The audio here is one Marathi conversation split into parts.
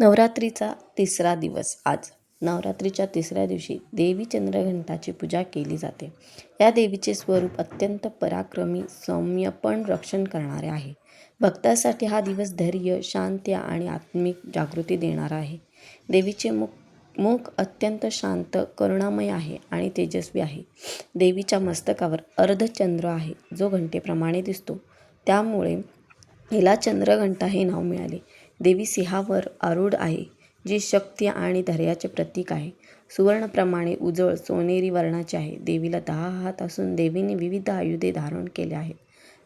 नवरात्रीचा तिसरा दिवस. आज नवरात्रीच्या तिसऱ्या दिवशी देवी चंद्रघंटाची पूजा केली जाते. या देवीचे स्वरूप अत्यंत पराक्रमी सौम्य पण रक्षण करणारे आहे. भक्तासाठी हा दिवस धैर्य शांती आणि आत्मिक जागृती देणारा आहे. देवीचे मुख मुख अत्यंत शांत करुणामय आहे आणि तेजस्वी आहे. देवीच्या मस्तकावर अर्धचंद्र आहे जो घंटेप्रमाणे दिसतो. त्यामुळे हिला चंद्रघंटा हे नाव मिळाले. देवी सिंहावर आरूढ आहे जी शक्ती आणि धैर्याचे प्रतीक आहे. सुवर्णप्रमाणे उजळ सोनेरी वर्णाचे आहे. देवीला दहा हात असून देवीने विविध आयुधे धारण केले आहेत.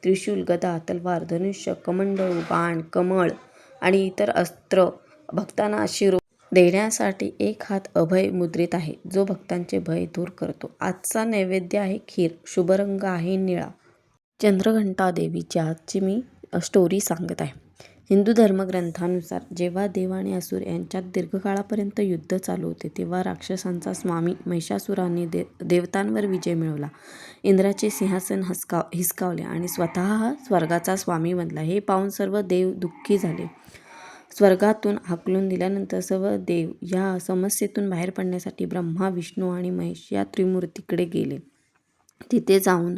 त्रिशूल गदा तलवार धनुष्य कमंडळ बाण कमळ आणि इतर अस्त्र भक्तांना आशीर्वाद देण्यासाठी एक हात अभय मुद्रित आहे जो भक्तांचे भय दूर करतो. आजचा नैवेद्य आहे खीर शुभ रंग आहे निळा. चंद्रघंटा देवीची आजची मी स्टोरी सांगत आहे. हिंदू धर्मग्रंथानुसार जेव्हा देव आणि असुर यांच्यात दीर्घकाळापर्यंत युद्ध चालू होते तेव्हा राक्षसांचा स्वामी महिषासुराने दे देवतांवर विजय मिळवला. इंद्राचे सिंहासन हसका हिसकावले आणि स्वतः स्वर्गाचा स्वामी बनला. हे पाहून सर्व देव दुःखी झाले. स्वर्गातून हाकलून दिल्यानंतर सर्व देव या समस्येतून बाहेर पडण्यासाठी ब्रह्मा विष्णू आणि महेश या त्रिमूर्तीकडे गेले. तिथे जाऊन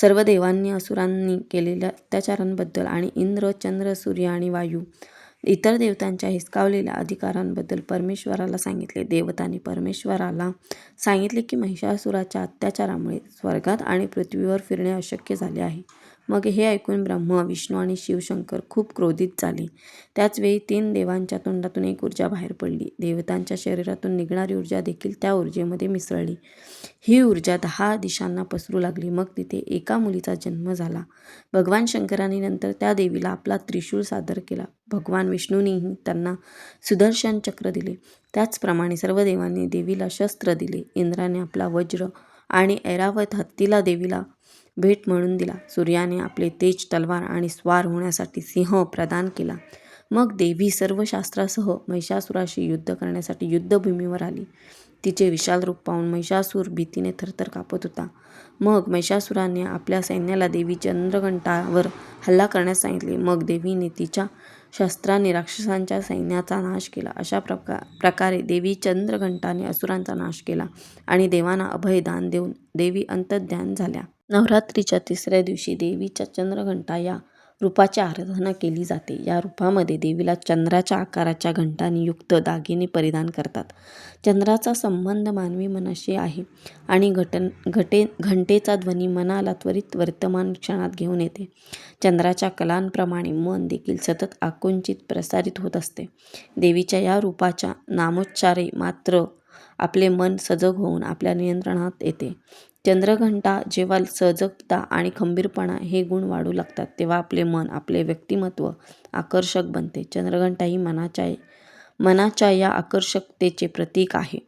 सर्व देवांनी असुरांनी केलेल्या अत्याचारांबद्दल आणि इंद्र चंद्र सूर्य आणि वायू इतर देवतांच्या हिसकावलेल्या अधिकारांबद्दल परमेश्वराला सांगितले. देवतांनी परमेश्वराला सांगितले की महिषासुराच्या अत्याचारामुळे स्वर्गात आणि पृथ्वीवर फिरणे अशक्य झाले आहे. मग हे ऐकून ब्रह्म विष्णू आणि शिवशंकर खूप क्रोधित झाले. त्याचवेळी तीन देवांच्या तोंडातून एक ऊर्जा बाहेर पडली. देवतांच्या शरीरातून निघणारी ऊर्जा देखील त्या ऊर्जेमध्ये मिसळली. ही ऊर्जा दहा दिशांना पसरू लागली. मग तिथे एका मुलीचा जन्म झाला. भगवान शंकरांनी नंतर त्या देवीला आपला त्रिशूळ सादर केला. भगवान विष्णूंनीही त्यांना सुदर्शन चक्र दिले. त्याचप्रमाणे सर्व देवांनी देवीला शस्त्र दिले. इंद्राने आपला वज्र आणि ऐरावत हत्तीला देवीला भेट म्हणून दिला. सूर्याने आपले तेज तलवार आणि स्वार होण्यासाठी सिंह प्रदान केला. मग देवी सर्व शास्त्रासह महिषासुराशी युद्ध करण्यासाठी युद्धभूमीवर आली. तिचे विशाल रूप पाहून महिषासूर भीतीने थरथर कापत होता. मग महिषासुराने आपल्या सैन्याला देवी चंद्रघंटावर हल्ला करण्यास सांगितले. मग देवीने तिच्या शस्त्राने राक्षसांच्या सैन्याचा नाश केला. अशा प्रका प्रकारे देवी चंद्रघंटाने असुरांचा नाश केला आणि देवांना अभयदान देऊन देवी अंतध्यान झाल्या. नवरात्रीच्या तिसऱ्या दिवशी देवीच्या चंद्रघंटा या रूपाची आराधना केली जाते. या रूपामध्ये देवीला चंद्राच्या आकाराच्या घंटांनी युक्त दागिने परिधान करतात. चंद्राचा संबंध मानवी मनाशी आहे आणि घटन घटे घंटेचा ध्वनी मनाला त्वरित वर्तमान क्षणात घेऊन येते. चंद्राच्या कलांप्रमाणे मन देखील सतत आकुंचित प्रसारित होत असते. देवीच्या या रूपाच्या नामोच्चारे मात्र आपले मन सजग होऊन आपल्या नियंत्रणात येते. चंद्रघंटा जेव्हा सजगता आणि खंबीरपणा हे गुण वाढू लागतात तेव्हा आपले मन आपले व्यक्तिमत्व आकर्षक बनते. चंद्रघंटा ही मनाच्या मनाच्या या आकर्षकतेचे प्रतीक आहे.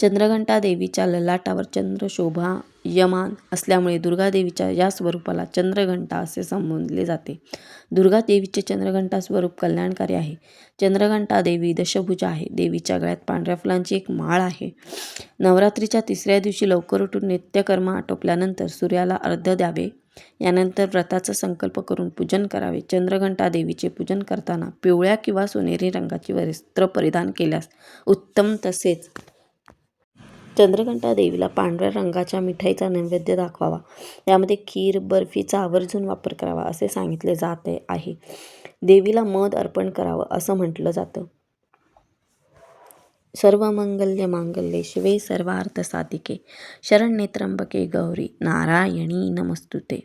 चंद्रघंटा देवीच्या ललाटावर चंद्र शोभायमान असल्यामुळे दुर्गादेवीच्या या स्वरूपाला चंद्रघंटा असे संबोधले जाते. दुर्गा देवीचे चंद्रघंटा स्वरूप कल्याणकारी आहे. चंद्रघंटा देवी दशभुजा आहे. देवीच्या गळ्यात पांढऱ्या फुलांची एक माळ आहे. नवरात्रीच्या तिसऱ्या दिवशी लवकर उठून नित्यकर्म आटोपल्यानंतर सूर्याला अर्ध द्यावे. यानंतर व्रताचा संकल्प करून पूजन करावे. चंद्रघंटा देवीचे पूजन करताना पिवळ्या किंवा सोनेरी रंगाची वस्त्र परिधान केल्यास उत्तम तसेच चंद्रघंटा देवीला पांढऱ्या रंगाच्या मिठाईचा नैवेद्य दाखवावा. यामध्ये खीर बर्फीचा आवर्जून वापर करावा असे सांगितले जाते आहे. देवीला मध अर्पण करावं असं म्हटलं जातं. सर्वमंगल्य मांगल्ये शिवे सर्वार्थ साधिके. शरण नेत्रंबके गौरी नारायणी नमस्तुते.